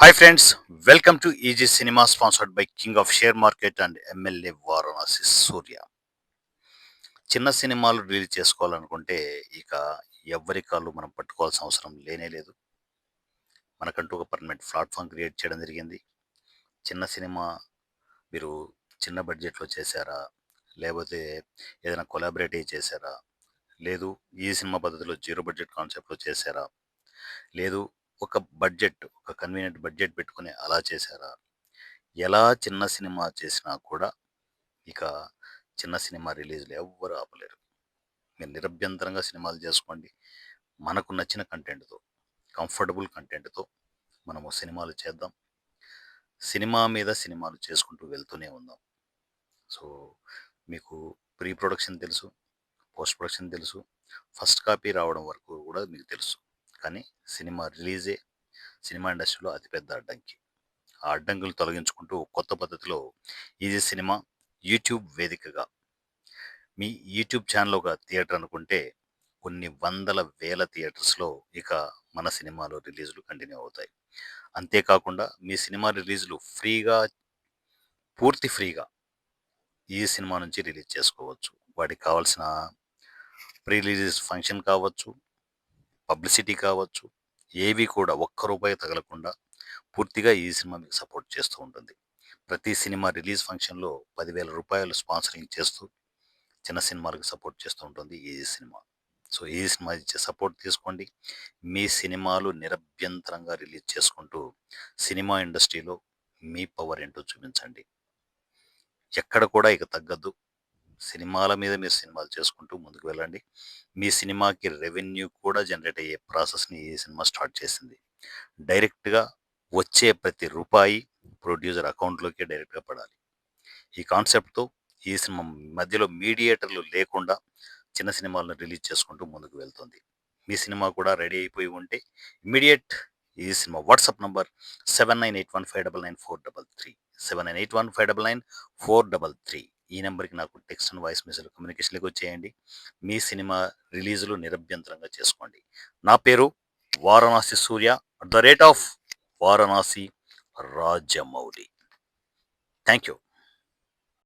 Hi friends welcome to easy cinema sponsored by king of share market and MLA Varanasi Surya చిన్న సినిమాలు release చేసుకోవాలనుకుంటే ఇక ఎవరి కాళ్ళు మనం పట్టుకోవాల్సిన అవసరం లేనే లేదు. మనకంటూ ఒక పర్మనెంట్ ప్లాట్ఫామ్ క్రియేట్ చేయడం జరిగింది. చిన్న సినిమా మీరు చిన్న బడ్జెట్లో చేశారా? లేకపోతే ఏదైనా కొలాబరేటివ్ చేశారా? లేదు ఈ సినిమా పద్ధతిలో జీరో బడ్జెట్ కాన్సెప్ట్లో చేశారా? లేదు ఒక బడ్జెట్ ఒక కన్వీనియంట్ బడ్జెట్ పెట్టుకుని అలా చేశారా? ఎలా చిన్న సినిమా చేసినా కూడా ఇక చిన్న సినిమా రిలీజ్లు ఎవ్వరు ఆపలేరు. మీరు నిరభ్యంతరంగా సినిమాలు చేసుకోండి. మనకు నచ్చిన కంటెంట్తో కంఫర్టబుల్ కంటెంట్తో మనము సినిమాలు చేద్దాం. సినిమా మీద సినిమాలు చేసుకుంటూ వెళ్తూనే ఉందాం. సో మీకు ప్రీ ప్రొడక్షన్ తెలుసు పోస్ట్ ప్రొడక్షన్ తెలుసు ఫస్ట్ కాపీ రావడం వరకు కూడా మీకు తెలుసు. కానీ సినిమా రిలీజే సినిమా ఇండస్ట్రీలో అతిపెద్ద అడ్డంకి. ఆ అడ్డంకులు తొలగించుకుంటూ కొత్త పద్ధతిలో ఈజీ సినిమా యూట్యూబ్ వేదికగా. మీ యూట్యూబ్ ఛానల్ ఒక థియేటర్ అనుకుంటే కొన్ని వందల వేల థియేటర్స్లో ఇక మన సినిమాలు రిలీజులు కంటిన్యూ అవుతాయి. అంతేకాకుండా మీ సినిమా రిలీజులు ఫ్రీగా పూర్తి ఫ్రీగా ఈ సినిమా నుంచి రిలీజ్ చేసుకోవచ్చు. వాటికి కావాల్సిన ప్రీ రిలీజ్ ఫంక్షన్ కావచ్చు పబ్లిసిటీ కావచ్చు ఏవి కూడా ఒక్క రూపాయి తగలకుండా పూర్తిగా ఈ సినిమా మీకు సపోర్ట్ చేస్తూ ఉంటుంది. ప్రతి సినిమా రిలీజ్ ఫంక్షన్లో పదివేల రూపాయలు స్పాన్సరింగ్ చేస్తూ చిన్న సినిమాలకు సపోర్ట్ చేస్తూ ఉంటుంది ఈ సినిమా. సో ఈ సినిమా ఇచ్చే సపోర్ట్ తీసుకోండి. మీ సినిమాలు నిరభ్యంతరంగా రిలీజ్ చేసుకుంటూ సినిమా ఇండస్ట్రీలో మీ పవర్ ఏంటో చూపించండి. ఎక్కడ కూడా ఇక తగ్గద్దు. సినిమాల మీద మీరు సినిమాలు చేసుకుంటూ ముందుకు వెళ్ళండి. మీ సినిమాకి రెవెన్యూ కూడా జనరేట్ అయ్యే ప్రాసెస్ని ఈ సినిమా స్టార్ట్ చేసింది. డైరెక్ట్గా వచ్చే ప్రతి రూపాయి ప్రొడ్యూసర్ అకౌంట్లోకి డైరెక్ట్గా పడాలి. ఈ కాన్సెప్ట్తో ఈ సినిమా మధ్యలో మీడియేటర్లు లేకుండా చిన్న సినిమాలను రిలీజ్ చేసుకుంటూ ముందుకు వెళ్తుంది. మీ సినిమా కూడా రెడీ అయిపోయి ఉంటే ఇమీడియట్ ఈ cinema WhatsApp number seven nine eight one five double nine four double three. Seven nine eight one five double nine four double three. ఈ నెంబర్కి నాకు టెక్స్ట్ అండ్ వాయిస్ మెసేజ్ కమ్యూనికేషన్లకు వచ్చేయండి. మీ సినిమా రిలీజులు నిరభ్యంతరంగా చేసుకోండి. నా పేరు Varanasi Surya at the rate of Varanasi Rajamouli. Thank you